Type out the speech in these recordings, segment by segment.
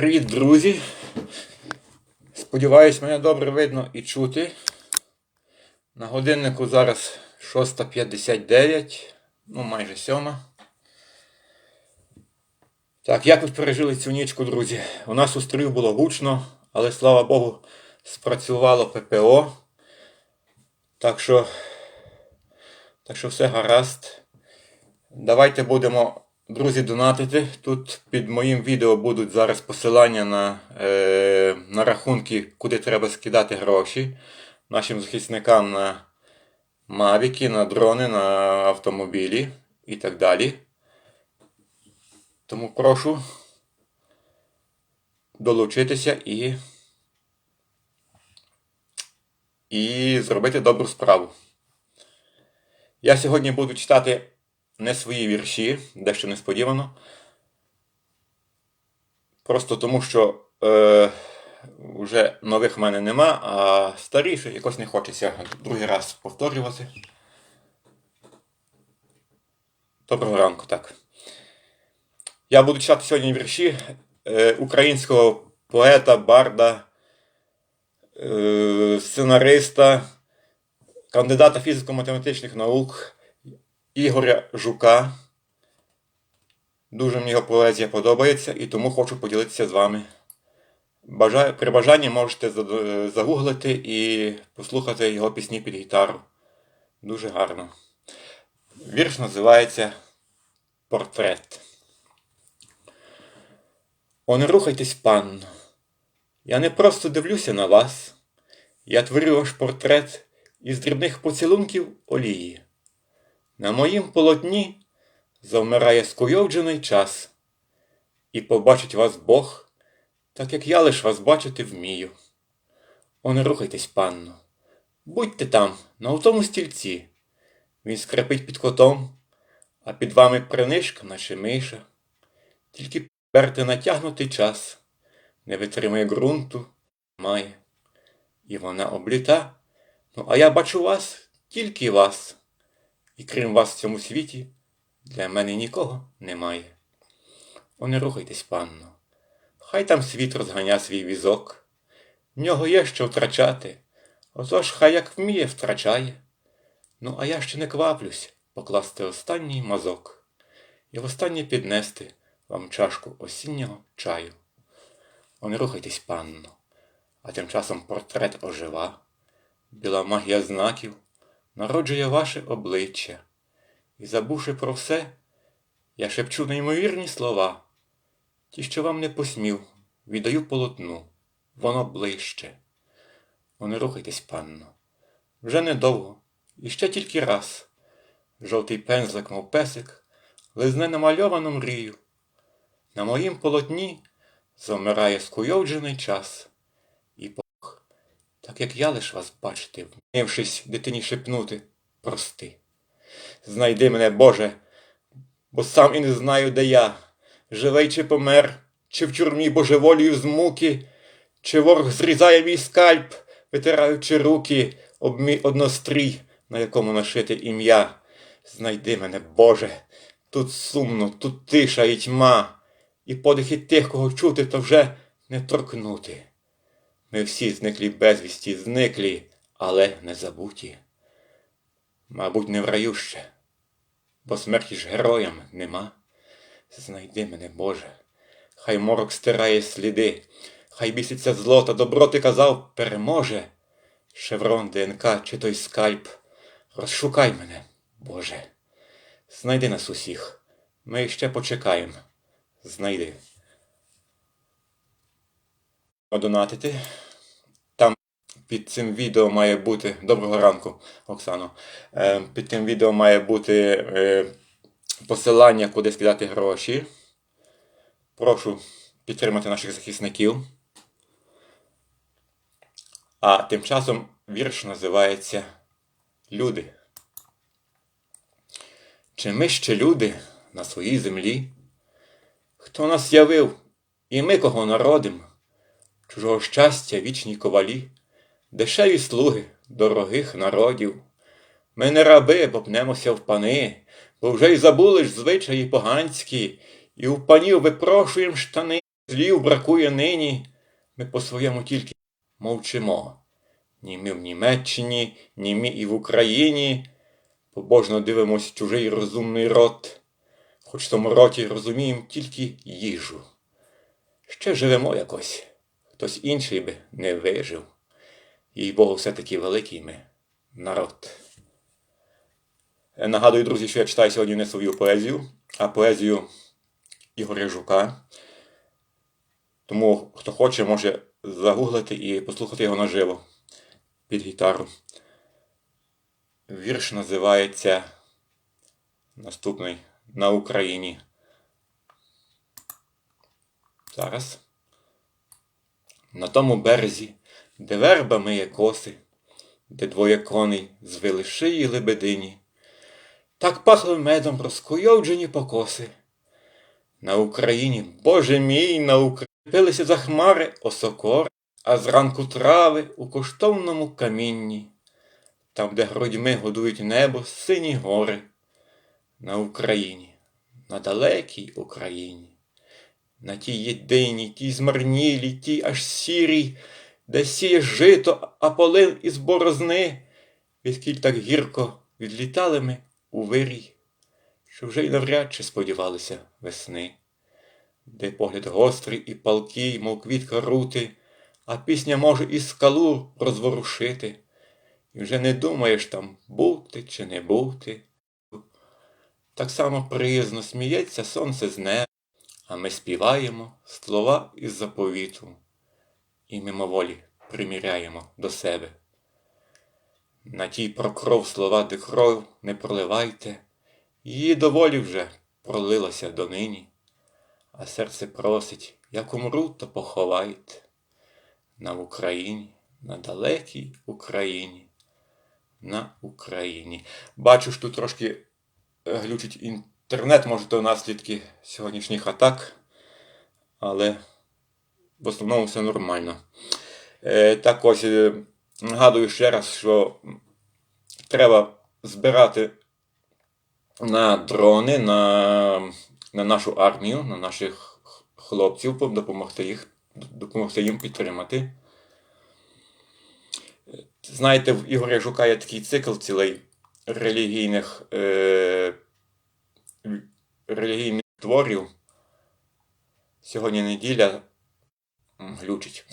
Привіт, друзі! Сподіваюсь, мене добре видно і чути. На годиннику зараз 6.59, ну майже 7. Так, як ви пережили цю нічку, друзі? У нас у строю було гучно, але слава Богу, спрацювало ППО. Так що, так що все гаразд. Давайте будемо, друзі, донатити. Тут під моїм відео будуть зараз посилання на, е, на рахунки, куди треба скидати гроші нашим захисникам на мавіки, на дрони, на автомобілі і так далі. Тому прошу долучитися і, і зробити добру справу. Я сьогодні буду читати не свої вірші, дещо несподівано. Просто тому, що е, вже нових в мене нема, а старі якось не хочеться другий раз повторювати. Доброго ранку, так. Я буду читати сьогодні вірші е, українського поета, барда, е, сценариста, кандидата фізико-математичних наук Ігоря Жука. Дуже мені його поезія подобається і тому хочу поділитися з вами. Бажаю, при бажанні можете загуглити і послухати його пісні під гітару. Дуже гарно. Вірш називається Портрет. О, не рухайтесь, панно. Я не просто дивлюся на вас. Я творю ваш портрет із дрібних поцілунків олії. На моїм полотні завмирає скуйовджений час, і побачить вас Бог, так як я лиш вас бачити вмію. О, не рухайтесь, панно, будьте там, на тому стільці. Він скрипить під котом, а під вами принишка, наче миша. Тільки перти натягнутий час, не витримує ґрунту, має. І вона обліта. Ну, а я бачу вас, тільки вас. І крім вас в цьому світі, для мене нікого немає. О, не рухайтесь, панно. Хай там світ розганя свій візок. В нього є що втрачати. Отож хай як вміє, втрачає. Ну, а я ще не кваплюсь покласти останній мазок і востаннє піднести вам чашку осіннього чаю. О, не рухайтесь, панно, а тим часом портрет ожива, біла магія знаків народжує ваше обличчя, і, забувши про все, я шепчу неймовірні слова. Ті, що вам не посмів, віддаю полотну, воно ближче. О, не рухайтесь, панно, вже недовго, і ще тільки раз. Жовтий пензлик, мов песик, лизне намальовану мрію. На моїм полотні завмирає скуйовджений час. Так як я лиш вас бачити, вмившись дитині шепнути, прости. Знайди мене, Боже, бо сам і не знаю, де я, живий чи помер, чи в тюрмі божеволію з муки, чи ворог зрізає мій скальп, витираючи руки об мій однострій, на якому нашите ім'я. Знайди мене, Боже, тут сумно, тут тиша і тьма, і подихи тих, кого чути, то вже не торкнути. Ми всі зниклі безвісті, зниклі, але не забуті. Мабуть, не в раю ще, бо смерті ж героям нема. Знайди мене, Боже, хай морок стирає сліди, хай біситься зло, та добро ти казав, переможе. Шеврон, ДНК чи той скальп, розшукай мене, Боже. Знайди нас усіх, ми ще почекаємо. Знайди. Донатити. Під цим відео має бути. Доброго ранку, Оксано. Е, під тим відео має бути е, посилання, куди скидати гроші. Прошу підтримати наших захисників. А тим часом вірш називається Люди. Чи ми ще люди на своїй землі? Хто нас явив, і ми кого народим? Чужого щастя вічні ковалі, дешеві слуги дорогих народів. Ми не раби, бо пнемося в пани, бо вже й забули ж звичаї поганські, і у панів випрошуєм штани Слів бракує нині, ми по-своєму тільки мовчимо. Ні ми в Німеччині, ні ми і в Україні. Побожно дивимось чужий розумний рот, хоч в тому роті розуміємо тільки їжу. Ще живемо якось, хтось інший би не вижив. Їй Богу, все-таки великий ми народ. Е, Нагадую, друзі, що я читаю сьогодні не свою поезію, а поезію Ігоря Жука. Тому, хто хоче, може загуглити і послухати його наживо під гітару. Вірш називається наступний на Україні. Зараз. На тому березі, де верба миє коси, де двоє коней звили шиї лебедині, так пахли медом розкуйовджені покоси. На Україні, Боже мій, на Україні пилися за хмари осокори, а зранку трави у коштовному камінні, там, де грудьми годують небо сині гори, на Україні, на далекій Україні, на тій єдиній, тій змарнілій, тій аж сірій, де сіє жито, а полин із борозни, відкіль так гірко відлітали ми у вирій, що вже й навряд чи сподівалися весни. Де погляд гострий і палкий, мов квітка рути, а пісня може і скалу розворушити, і вже не думаєш там бути чи не бути. Так само приязно сміється сонце з неба, а ми співаємо слова із заповіту і мимоволі приміряємо до себе. На тій про кров слова, де кров не проливайте, її доволі вже пролилося донині а серце просить, як умру, то поховайте. На Україні, на далекій Україні, на Україні. Бачу, що тут трошки е, глючить інтернет, може, то наслідки сьогоднішніх атак, але в основному все нормально. Е, так ось е, нагадую ще раз, що треба збирати на дрони, на на нашу армію, на наших хлопців, допомогти, їх, допомогти їм підтримати. Знаєте, в Ігоря Жука є такий цикл цілий релігійних е, релігійних творів. Сьогодні неділя глючить.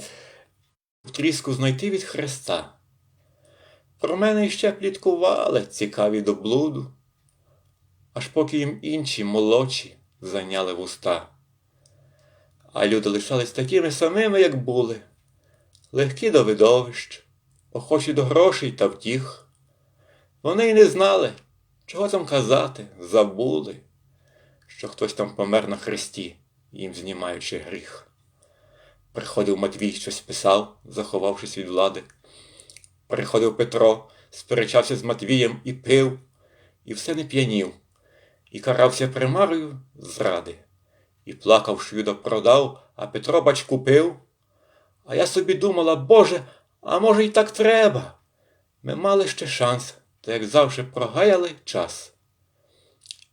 Тріску знайти від Христа. Про мене іще пліткували цікаві до блуду, аж поки їм інші молодші зайняли вуста. А люди лишались такими самими, як були, легкі до видовищ, похожі до грошей та втіх. Вони й не знали, чого там казати, забули, що хтось там помер на хресті, їм знімаючи гріх. Приходив Матвій щось писав, заховавшись від влади. Приходив Петро, сперечався з Матвієм і пив, і все не п'янів і карався примарою зради. І плакав, що Юда продав, а Петро бач купив. А я собі думала, Боже, а може, й так треба. Ми мали ще шанс, та як завжди прогаяли час.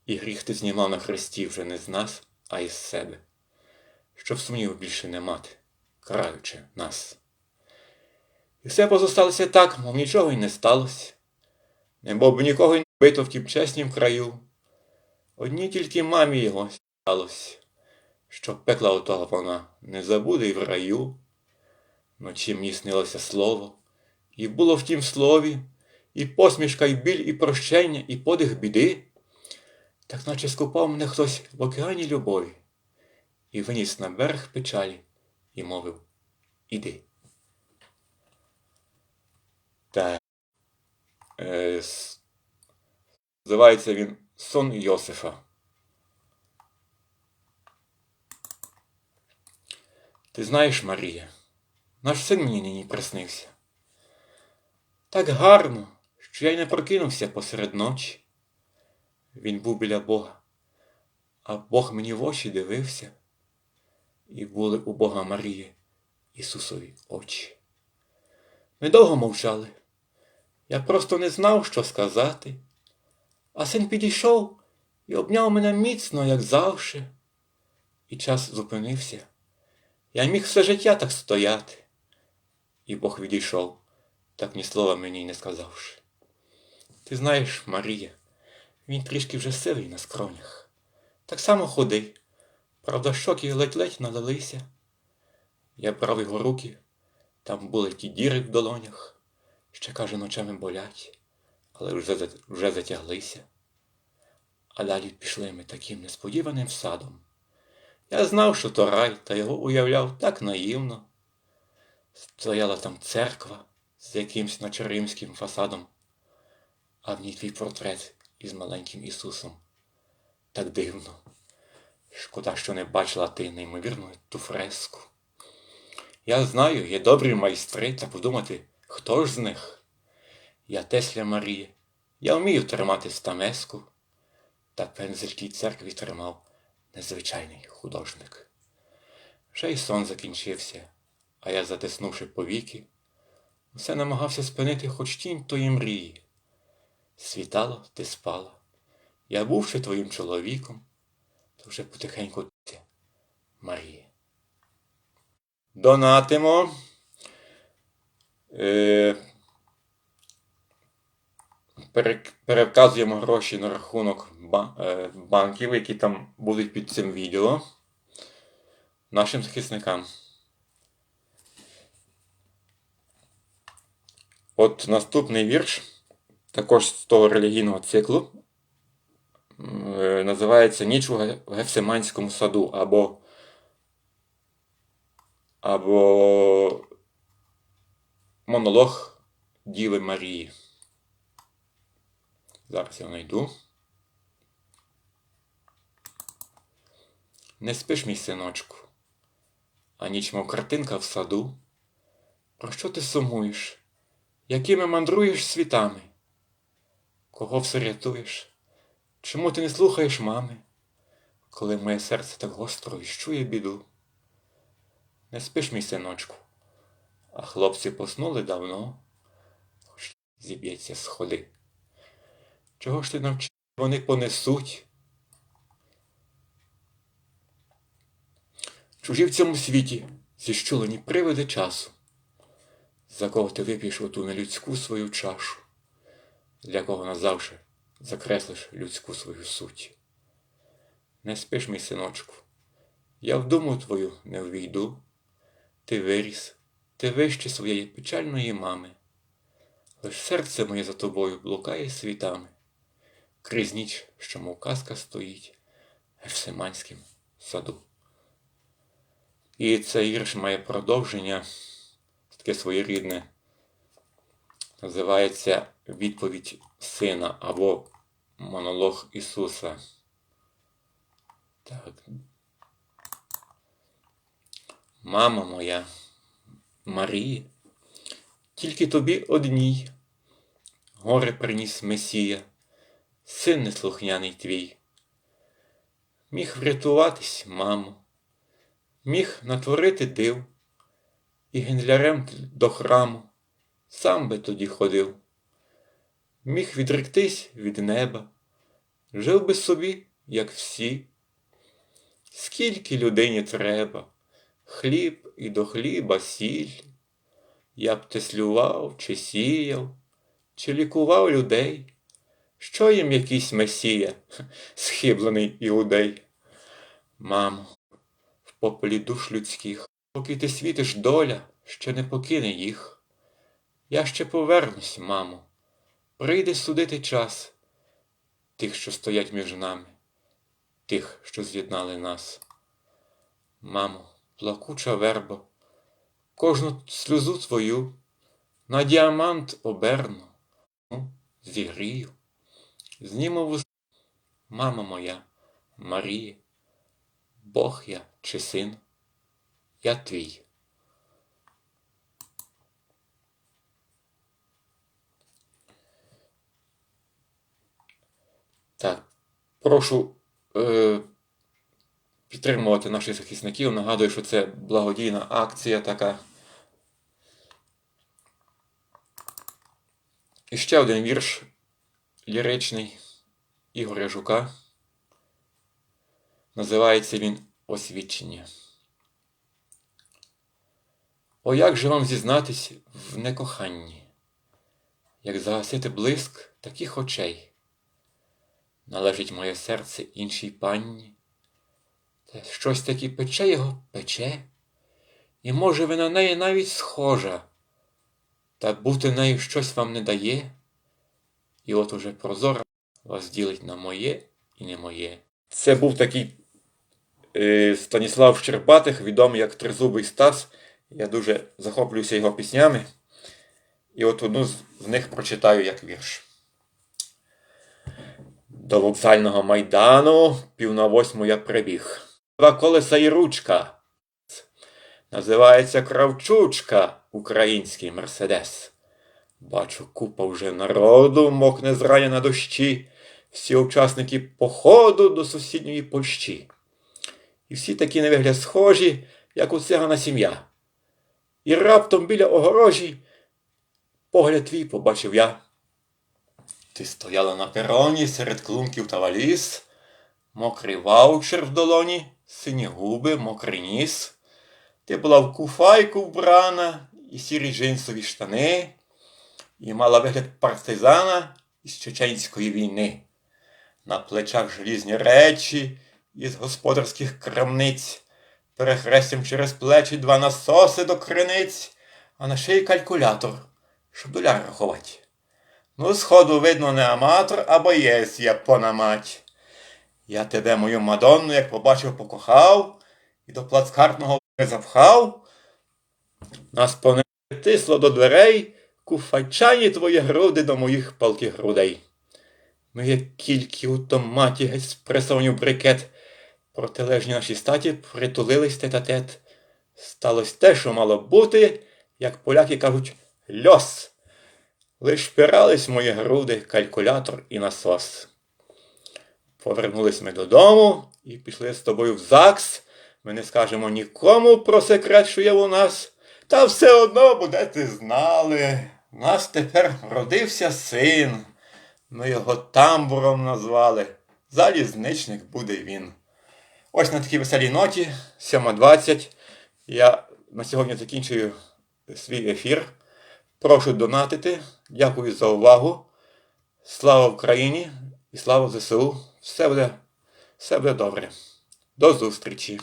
І гріх ти знімав на хресті вже не з нас, а із себе, щоб сумнів більше не мати, караючи нас. І все позосталося так, мов нічого й не сталося. Не бо б нікого й не бито в тім чеснім краю. Одній тільки мамі його сталося, що пекла отого вона не забуде й в раю. Ночі мені снилося слово, і було в тім слові і посмішка, і біль, і прощення, і подих біди, так наче скупав мене хтось в океані любові, і виніс на берег печалі і мовив Іди. Так. Е, Називається він Сон Йосифа. Ти знаєш, Марія, наш син мені нині приснився. Так гарно, що я й не прокинувся посеред ночі. Він був біля Бога, а Бог мені в очі дивився, і були у Бога Марії Ісусові очі. Ми довго мовчали. Я просто не знав, що сказати. А син підійшов і обняв мене міцно, як завше, і час зупинився, Я міг все життя так стояти. І Бог відійшов, так ні слова мені й не сказавши. Ти знаєш, Марія, він трішки вже сивий на скронях. Так само худий. Правда, щоки ледь-ледь налилися. Я брав його руки, там були ті діри в долонях, ще, каже, ночами болять, але вже, вже затяглися. А далі пішли ми таким несподіваним садом. Я знав, що то рай, та його уявляв так наївно. Стояла там церква з якимсь начеримським фасадом, а в ній твій портрет із маленьким Ісусом. Так дивно. Шкода, що не бачила ти неймовірну ту фреску. Я знаю, є добрі майстри, та подумати, хто ж з них? Я Тесля Марія, я вмію тримати стамеску, та пензель тій церкві тримав незвичайний художник. Вже й сон закінчився, а я, затиснувши повіки, все намагався спинити хоч тінь тої мрії. Світало, ти спала. Я бувши твоїм чоловіком, то вже потихеньку ти, Марія. Донатимо. Е, переказуємо гроші на рахунок е, банків, які там будуть під цим відео нашим захисникам. От наступний вірш, також з того релігійного циклу, називається Ніч у Ге- Гефсиманському саду або або монолог Діви Марії. Зараз я знайду. Не спиш, мій синочку, а ніч, мов картинка в саду. Про що ти сумуєш? Якими мандруєш світами? Кого все рятуєш? Чому ти не слухаєш мами, коли моє серце так гостро віщує біду? Не спиш, мій синочку, а хлопці поснули давно, хоч зіб'ється з ходи. Чого ж ти навчив, вони понесуть? Чужі в цьому світі зіщулені привиди часу, за кого ти вип'єш оту нелюдську свою чашу, для кого назавжди закреслиш людську свою суть. Не спиш, мій синочку, я в думу твою не ввійду, ти виріс, ти вище своєї печальної мами, лиш серце моє за тобою блукає світами, крізь ніч, що мов казка стоїть в Гефсиманськім саду. І цей вірш має продовження, таке своєрідне, називається Відповідь Сина або Монолог Ісуса. Так. Мама моя, Марія, тільки тобі одній горе приніс Месія, син неслухняний твій. Міг врятуватись, мамо, міг натворити див, і гендлярем до храму сам би тоді ходив. Міг відректись від неба, жив би собі, як всі. Скільки людині треба, хліб і до хліба сіль. Я б теслював, чи сіяв, чи лікував людей. Що їм якийсь месія, схиблений іудей? Мамо, в попелі душ людських, поки ти світиш доля, ще не покине їх. Я ще повернусь, мамо, прийде судити час тих, що стоять між нами, тих, що з'єднали нас. Мамо, плакуча вербо, кожну сльозу твою на діамант оберну, ну, зігрію, зніму вус... Мама моя, Марія, Бог я чи син, я твій. Так, прошу е, підтримувати наших захисників. Нагадую, що це благодійна акція така. І ще один вірш ліричний Ігоря Жука. Називається він Освідчення. О, як же вам зізнатись в некоханні, як загасити блиск таких очей? Належить моє серце іншій панні, та щось таки пече його пече, і може ви на неї навіть схожа, та бути нею щось вам не дає, і от уже прозора вас ділить на моє і не моє. Це був такий е, Станіслав Щербатих, відомий як Тризубий Стас. Я дуже захоплююся його піснями. І от одну з них прочитаю як вірш. До вокзального майдану пів на восьму я прибіг. Два колеса і ручка. Називається Кравчучка, український мерседес. Бачу, купа вже народу мокне зрання на дощі, всі учасники походу до сусідньої пощі. І всі такі на вигляд схожі, як у цигана сім'я. І раптом біля огорожі погляд твій побачив я. Ти стояла на пероні серед клунків та валіз, мокрий ваучер в долоні, сині губи, мокрий ніс. Ти була в куфайку вбрана і сірі джинсові штани, і мала вигляд партизана із чеченської війни. На плечах желізні речі із господарських крамниць, перехрестям через плечі два насоси до криниць, а на шиї калькулятор, щоб доляр рахувати. Ну, сходу, видно, не аматор, а боєць япона мать. Я тебе, мою Мадонну, як побачив, покохав, і до плацкартного запхав. Нас понетисло до дверей, куфайчані твої груди до моїх палких грудей. Ми, як кільки у томаті геть спресовані в брикет, протилежні наші статі притулились тет а тет. Сталося те, що мало бути, як поляки кажуть, льос. Лиш впирались мої груди, калькулятор і насос. Повернулись ми додому і пішли з тобою в ЗАГС. Ми не скажемо нікому про секрет, що є у нас. Та все одно будете знали. У нас тепер родився син. Ми його тамбуром назвали. Залізничник буде він. Ось на такій веселій ноті, 7.20. Я на сьогодні закінчую свій ефір. Прошу донатити. Дякую за увагу. Слава Україні і слава ЗСУ. Все буде, все буде добре. До зустрічі!